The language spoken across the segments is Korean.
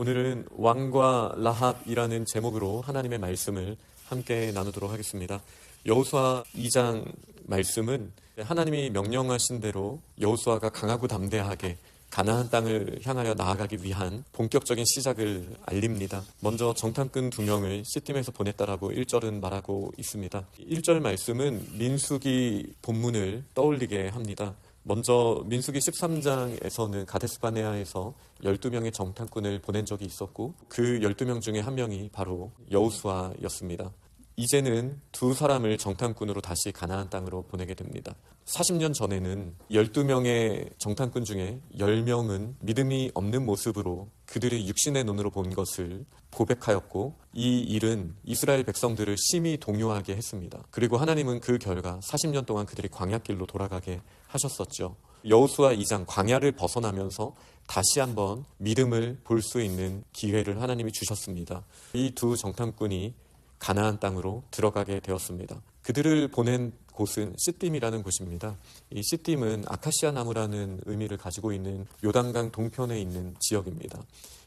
오늘은 왕과 라합이라는 제목으로 하나님의 말씀을 함께 나누도록 하겠습니다. 여호수아 2장 말씀은 하나님이 명령하신 대로 여호수아가 강하고 담대하게 가나안 땅을 향하여 나아가기 위한 본격적인 시작을 알립니다. 먼저 정탐꾼 두 명을 시팀에서 보냈다라고 1절은 말하고 있습니다. 1절 말씀은 민수기 본문을 떠올리게 합니다. 먼저 민수기 13장에서는 가데스바네아에서 12명의 정탐꾼을 보낸 적이 있었고 그 12명 중에 한 명이 바로 여우수아였습니다. 이제는 두 사람을 정탐꾼으로 다시 가나안 땅으로 보내게 됩니다. 40년 전에는 12명의 정탐꾼 중에 10명은 믿음이 없는 모습으로 그들의 육신의 눈으로 본 것을 고백하였고 이 일은 이스라엘 백성들을 심히 동요하게 했습니다. 그리고 하나님은 그 결과 40년 동안 그들이 광야길로 돌아가게 하셨었죠. 여호수아 2장 광야를 벗어나면서 다시 한번 믿음을 볼 수 있는 기회를 하나님이 주셨습니다. 이 두 정탐꾼이 가나안 땅으로 들어가게 되었습니다. 그들을 보낸 곳은 시딤이라는 곳입니다. 이 시딤은 아카시아 나무라는 의미를 가지고 있는 요단강 동편에 있는 지역입니다.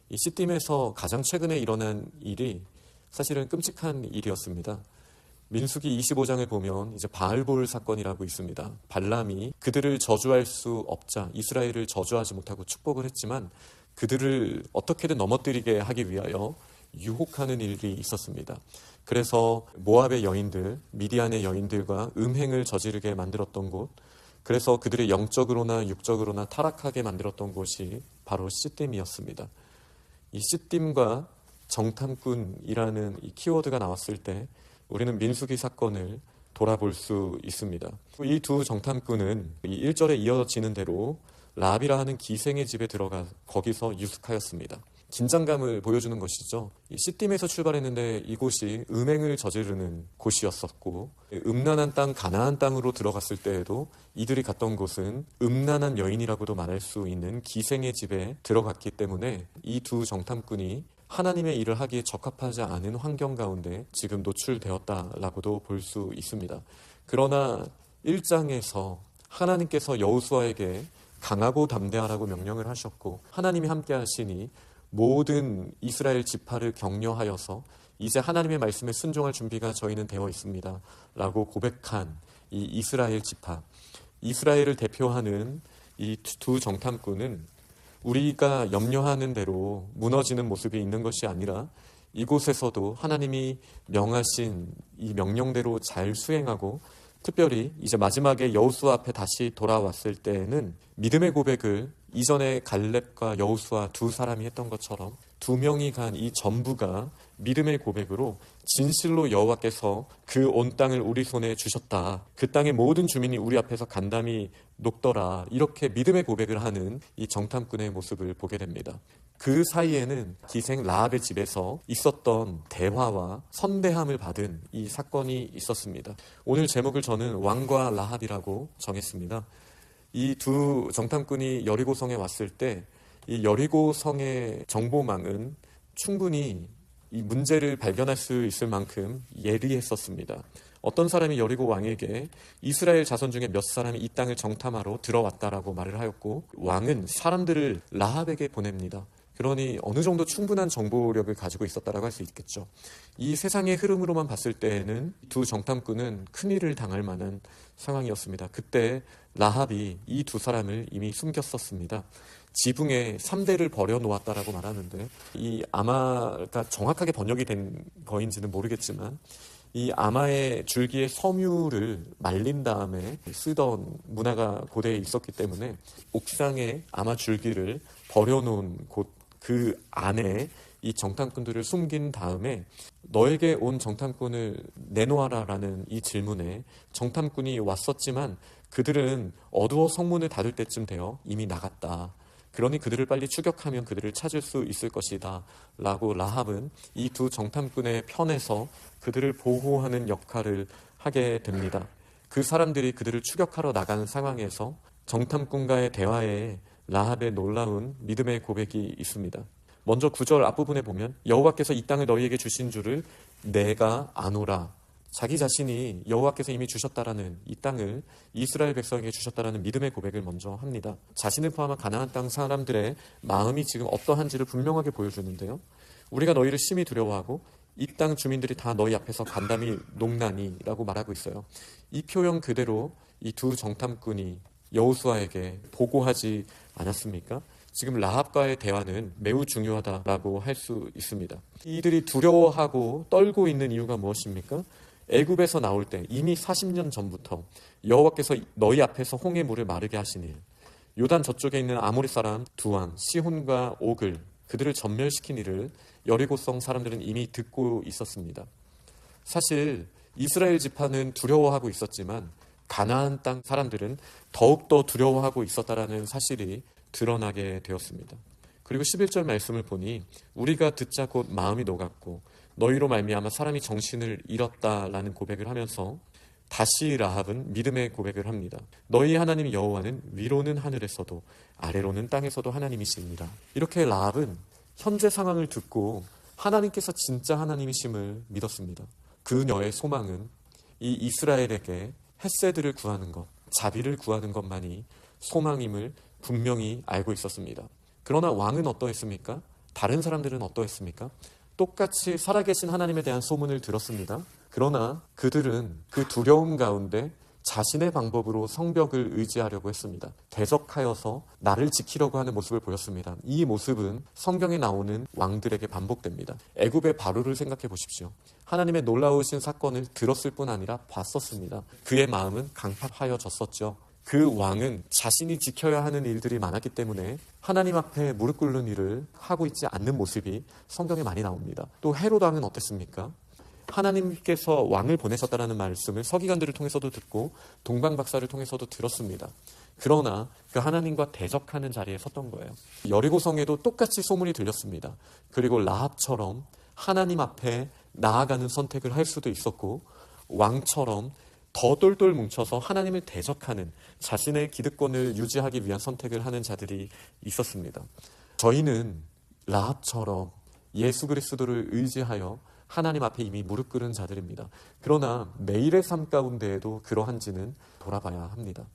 이 시딤에서 가장 최근에 일어난 일이 사실은 끔찍한 일이었습니다. 민수기 25장을 보면 이제 바알볼 사건이라고 있습니다. 발람이 그들을 저주할 수 없자 이스라엘을 저주하지 못하고 축복을 했지만 그들을 어떻게든 넘어뜨리게 하기 위하여 유혹하는 일이 있었습니다. 그래서 모압의 여인들, 미디안의 여인들과 음행을 저지르게 만들었던 곳, 그래서 그들의 영적으로나 육적으로나 타락하게 만들었던 곳이 바로 시딤이었습니다. 이 시딤과 정탐꾼이라는 이 키워드가 나왔을 때 우리는 민수기 사건을 돌아볼 수 있습니다. 이 두 정탐꾼은 이 1절에 이어지는 대로 라비라 하는 기생의 집에 들어가 거기서 유숙하였습니다. 긴장감을 보여주는 것이죠. 시딤에서 출발했는데 이곳이 음행을 저지르는 곳이었었고 음란한 땅 가나안 땅으로 들어갔을 때에도 이들이 갔던 곳은 음란한 여인이라고도 말할 수 있는 기생의 집에 들어갔기 때문에 이 두 정탐꾼이 하나님의 일을 하기에 적합하지 않은 환경 가운데 지금 노출되었다라고도 볼 수 있습니다. 그러나 1장에서 하나님께서 여호수아에게 강하고 담대하라고 명령을 하셨고 하나님이 함께 하시니 모든 이스라엘 지파를 격려하여서 이제 하나님의 말씀에 순종할 준비가 저희는 되어 있습니다. 라고 고백한 이 이스라엘 지파. 이스라엘을 대표하는 이 두 정탐꾼은 우리가 염려하는 대로 무너지는 모습이 있는 것이 아니라 이곳에서도 하나님이 명하신 이 명령대로 잘 수행하고 특별히 이제 마지막에 여우수 앞에 다시 돌아왔을 때에는 믿음의 고백을 이전에 갈렙과 여우수와 두 사람이 했던 것처럼 두 명이 간 이 전부가 믿음의 고백으로 진실로 여호와께서 그 온 땅을 우리 손에 주셨다. 그 땅의 모든 주민이 우리 앞에서 간담이 녹더라. 이렇게 믿음의 고백을 하는 이 정탐꾼의 모습을 보게 됩니다. 그 사이에는 기생 라합의 집에서 있었던 대화와 선대함을 받은 이 사건이 있었습니다. 오늘 제목을 저는 왕과 라합이라고 정했습니다. 이 두 정탐꾼이 여리고성에 왔을 때 이 여리고성의 정보망은 충분히 이 문제를 발견할 수 있을 만큼 예리했었습니다. 어떤 사람이 여리고 왕에게 이스라엘 자손 중에 몇 사람이 이 땅을 정탐하러 들어왔다라고 말을 하였고 왕은 사람들을 라합에게 보냅니다. 그러니 어느 정도 충분한 정보력을 가지고 있었다라고 할 수 있겠죠. 이 세상의 흐름으로만 봤을 때에는 두 정탐꾼은 큰 일을 당할 만한 상황이었습니다. 그때 라합이 이 두 사람을 이미 숨겼었습니다. 지붕에 3대를 버려놓았다라고 말하는데 이 아마가 정확하게 번역이 된 거인지는 모르겠지만 이 아마의 줄기의 섬유를 말린 다음에 쓰던 문화가 고대에 있었기 때문에 옥상에 아마 줄기를 버려놓은 곳 그 안에 이 정탐꾼들을 숨긴 다음에 너에게 온 정탐꾼을 내놓아라라는 이 질문에 정탐꾼이 왔었지만 그들은 어두워 성문을 닫을 때쯤 되어 이미 나갔다. 그러니 그들을 빨리 추격하면 그들을 찾을 수 있을 것이다. 라고 라합은 이 두 정탐꾼의 편에서 그들을 보호하는 역할을 하게 됩니다. 그 사람들이 그들을 추격하러 나가는 상황에서 정탐꾼과의 대화에 라합의 놀라운 믿음의 고백이 있습니다. 먼저 구절 앞부분에 보면 여호와께서 이 땅을 너희에게 주신 줄을 내가 아노라. 자기 자신이 여호와께서 이미 주셨다라는 이 땅을 이스라엘 백성에게 주셨다라는 믿음의 고백을 먼저 합니다. 자신을 포함한 가나안 땅 사람들의 마음이 지금 어떠한지를 분명하게 보여주는데요. 우리가 너희를 심히 두려워하고 이 땅 주민들이 다 너희 앞에서 간담이 농나니라고 말하고 있어요. 이 표현 그대로 이 두 정탐꾼이 여호수아에게 보고하지 않았습니까? 지금 라합과의 대화는 매우 중요하다라고 할 수 있습니다. 이들이 두려워하고 떨고 있는 이유가 무엇입니까? 애굽에서 나올 때 이미 40년 전부터 여호와께서 너희 앞에서 홍해 물을 마르게 일, 요단 저쪽에 있는 아모리 사람 두왕 시혼과 옥을 그들을 전멸시킨 일을 여리고성 사람들은 이미 듣고 있었습니다. 사실 이스라엘 지파는 두려워하고 있었지만 가나안 땅 사람들은 더욱더 두려워하고 있었다라는 사실이 드러나게 되었습니다. 그리고 11절 말씀을 보니 우리가 듣자 곧 마음이 녹았고 너희로 말미암아 사람이 정신을 잃었다라는 고백을 하면서 다시 라합은 믿음의 고백을 합니다. 너희 하나님 여호와는 위로는 하늘에서도 아래로는 땅에서도 하나님이십니다. 이렇게 라합은 현재 상황을 듣고 하나님께서 진짜 하나님이심을 믿었습니다. 그녀의 소망은 이 이스라엘에게 햇세드를 구하는 것, 자비를 구하는 것만이 소망임을 분명히 알고 있었습니다. 그러나 왕은 어떠했습니까? 다른 사람들은 어떠했습니까? 똑같이 살아계신 하나님에 대한 소문을 들었습니다. 그러나 그들은 그 두려움 가운데 자신의 방법으로 성벽을 의지하려고 했습니다. 대적하여서 나를 지키려고 하는 모습을 보였습니다. 이 모습은 성경에 나오는 왕들에게 반복됩니다. 애굽의 바로를 생각해 보십시오. 하나님의 놀라우신 사건을 들었을 뿐 아니라 봤었습니다. 그의 마음은 강팍하여졌었죠. 그 왕은 자신이 지켜야 하는 일들이 많았기 때문에 하나님 앞에 무릎 꿇는 일을 하고 있지 않는 모습이 성경에 많이 나옵니다. 또 헤롯 왕은 어땠습니까? 하나님께서 왕을 보내셨다라는 말씀을 서기관들을 통해서도 듣고 동방 박사를 통해서도 들었습니다. 그러나 그 하나님과 대적하는 자리에 섰던 거예요. 여리고성에도 똑같이 소문이 들렸습니다. 그리고 라합처럼 하나님 앞에 나아가는 선택을 할 수도 있었고 왕처럼 더 똘똘 뭉쳐서 하나님을 대적하는 자신의 기득권을 유지하기 위한 선택을 하는 자들이 있었습니다. 저희는 라합처럼 예수 그리스도를 의지하여 하나님 앞에 이미 무릎 꿇은 자들입니다. 그러나 매일의 삶 가운데에도 그러한지는 돌아봐야 합니다.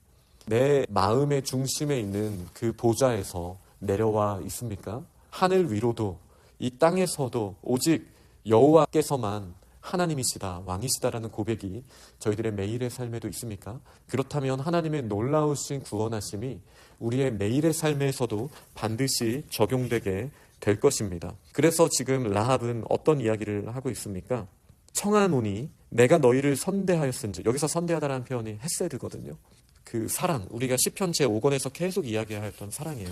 내 마음의 중심에 있는 그 보좌에서 내려와 있습니까? 하늘 위로도 이 땅에서도 오직 여호와께서만 하나님이시다, 왕이시다라는 고백이 저희들의 매일의 삶에도 있습니까? 그렇다면 하나님의 놀라우신 구원하심이 우리의 매일의 삶에서도 반드시 적용되게 될 것입니다. 그래서 지금 라합은 어떤 이야기를 하고 있습니까? 청하노니 내가 너희를 선대하였은지 여기서 선대하다라는 표현이 헤세드거든요. 그 사랑 우리가 시편 제 5권에서 계속 이야기하였던 사랑이에요.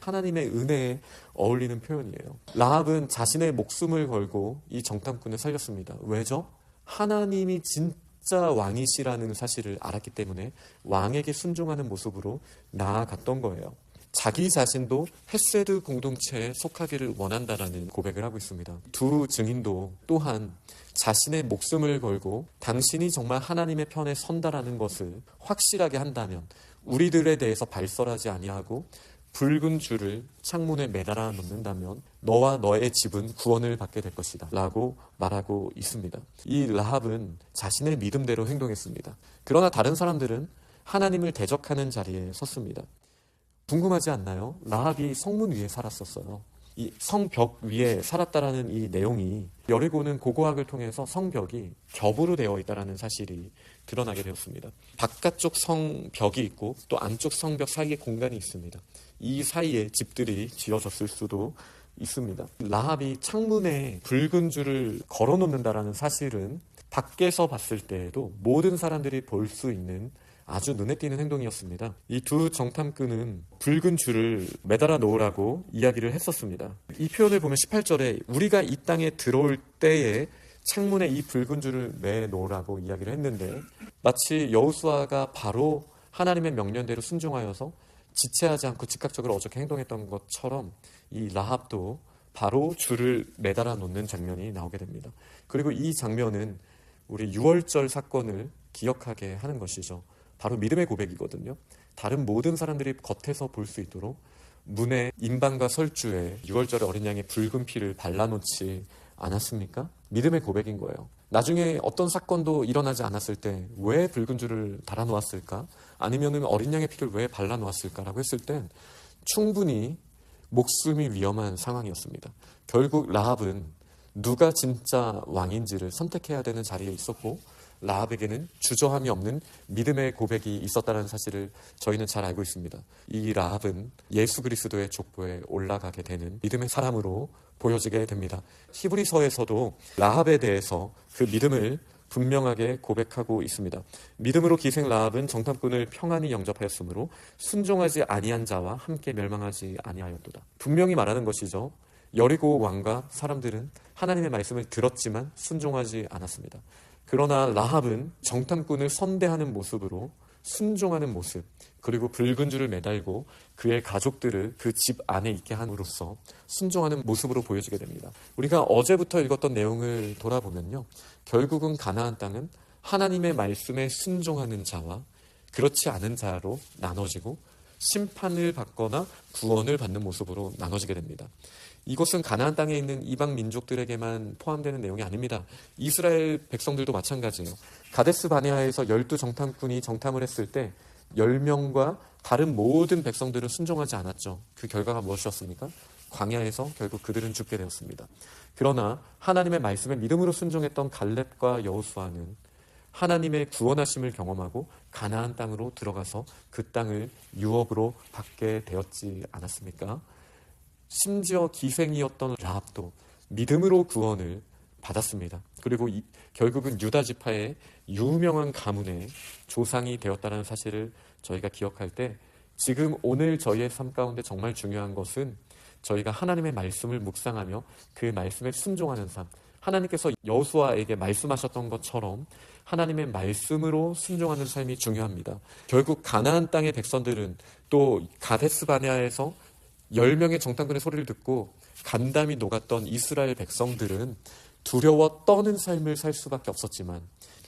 하나님의 은혜에 어울리는 표현이에요. 라합은 자신의 목숨을 걸고 이 정탐꾼을 살렸습니다. 왜죠? 하나님이 진짜 왕이시라는 사실을 알았기 때문에 왕에게 순종하는 모습으로 나아갔던 거예요. 자기 자신도 헤세드 공동체에 속하기를 원한다라는 고백을 하고 있습니다. 두 증인도 또한 자신의 목숨을 걸고 당신이 정말 하나님의 편에 선다라는 것을 확실하게 한다면 우리들에 대해서 발설하지 아니하고 붉은 줄을 창문에 매달아 놓는다면 너와 너의 집은 구원을 받게 될 것이다 라고 말하고 있습니다. 이 라합은 자신의 믿음대로 행동했습니다. 그러나 다른 사람들은 하나님을 대적하는 자리에 섰습니다. 궁금하지 않나요? 라합이 성문 위에 살았었어요. 이 성벽 위에 살았다라는 이 내용이 여리고는 고고학을 통해서 성벽이 겹으로 되어 있다라는 사실이 드러나게 되었습니다. 바깥쪽 성벽이 있고 또 안쪽 성벽 사이에 공간이 있습니다. 이 사이에 집들이 지어졌을 수도 있습니다. 라합이 창문에 붉은 줄을 걸어 놓는다라는 사실은 밖에서 봤을 때에도 모든 사람들이 볼 수 있는 아주 눈에 띄는 행동이었습니다. 이 두 정탐꾼은 붉은 줄을 매달아 놓으라고 이야기를 했었습니다. 이 표현을 보면 18절에 우리가 이 땅에 들어올 때에 창문에 이 붉은 줄을 매 놓으라고 이야기를 했는데 마치 여우수아가 바로 하나님의 명령대로 순종하여서 지체하지 않고 즉각적으로 어저께 행동했던 것처럼 이 라합도 바로 줄을 매달아 놓는 장면이 나오게 됩니다. 그리고 이 장면은 우리 6월절 사건을 기억하게 하는 것이죠. 바로 믿음의 고백이거든요. 다른 모든 사람들이 겉에서 볼 수 있도록 문의 인방과 설주에 6월절에 어린 양의 붉은 피를 발라놓지 않았습니까? 믿음의 고백인 거예요. 나중에 어떤 사건도 일어나지 않았을 때 왜 붉은 줄을 달아놓았을까? 아니면은 어린 양의 피를 왜 발라놓았을까라고 했을 땐 충분히 목숨이 위험한 상황이었습니다. 결국 라합은 누가 진짜 왕인지를 선택해야 되는 자리에 있었고 라합에게는 주저함이 없는 믿음의 고백이 있었다는 사실을 저희는 잘 알고 있습니다. 이 라합은 예수 그리스도의 족보에 올라가게 되는 믿음의 사람으로 보여지게 됩니다. 히브리서에서도 라합에 대해서 그 믿음을 분명하게 고백하고 있습니다. 믿음으로 기생 라합은 정탐꾼을 평안히 영접하였으므로 순종하지 아니한 자와 함께 멸망하지 아니하였도다. 분명히 말하는 것이죠. 여리고 왕과 사람들은 하나님의 말씀을 들었지만 순종하지 않았습니다. 그러나 라합은 정탐꾼을 선대하는 모습으로 순종하는 모습, 그리고 붉은 줄을 매달고 그의 가족들을 그 집 안에 있게 함으로써 순종하는 모습으로 보여지게 됩니다. 우리가 어제부터 읽었던 내용을 돌아보면요. 결국은 가나안 땅은 하나님의 말씀에 순종하는 자와 그렇지 않은 자로 나눠지고 심판을 받거나 구원을 받는 모습으로 나눠지게 됩니다. 이것은 가나안 땅에 있는 이방 민족들에게만 포함되는 내용이 아닙니다. 이스라엘 백성들도 마찬가지예요. 가데스 바네아에서 열두 정탐꾼이 정탐을 했을 때 10명과 다른 모든 백성들은 순종하지 않았죠. 그 결과가 무엇이었습니까? 광야에서 결국 그들은 죽게 되었습니다. 그러나 하나님의 말씀에 믿음으로 순종했던 갈렙과 여호수아는 하나님의 구원하심을 경험하고 가나안 땅으로 들어가서 그 땅을 유업으로 받게 되었지 않았습니까? 심지어 기생이었던 라합도 믿음으로 구원을 받았습니다. 그리고 이, 결국은 유다 지파의 유명한 가문의 조상이 되었다는 사실을 저희가 기억할 때 지금 오늘 저희의 삶 가운데 정말 중요한 것은 저희가 하나님의 말씀을 묵상하며 그 말씀에 순종하는 삶. 하나님께서 여수아에게 말씀하셨던 것처럼 하나님의 말씀으로 순종하는 삶이 중요합니다. 결국 가나안 땅의 백성들은 또 가데스 바네아에서 10명의 정탐꾼의 소리를 듣고 간담이 녹았던 이스라엘 백성들은 두려워 떠는 삶을 살 수밖에 없었지만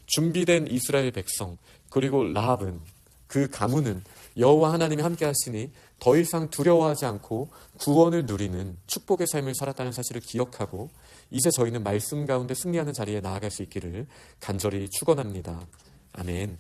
준비된 이스라엘 백성 그리고 라합은 그 가문은 여호와 하나님이 함께 하시니 더 이상 두려워하지 않고 구원을 누리는 축복의 삶을 살았다는 사실을 기억하고 이제 저희는 말씀 가운데 승리하는 자리에 나아갈 수 있기를 간절히 축원합니다. 아멘.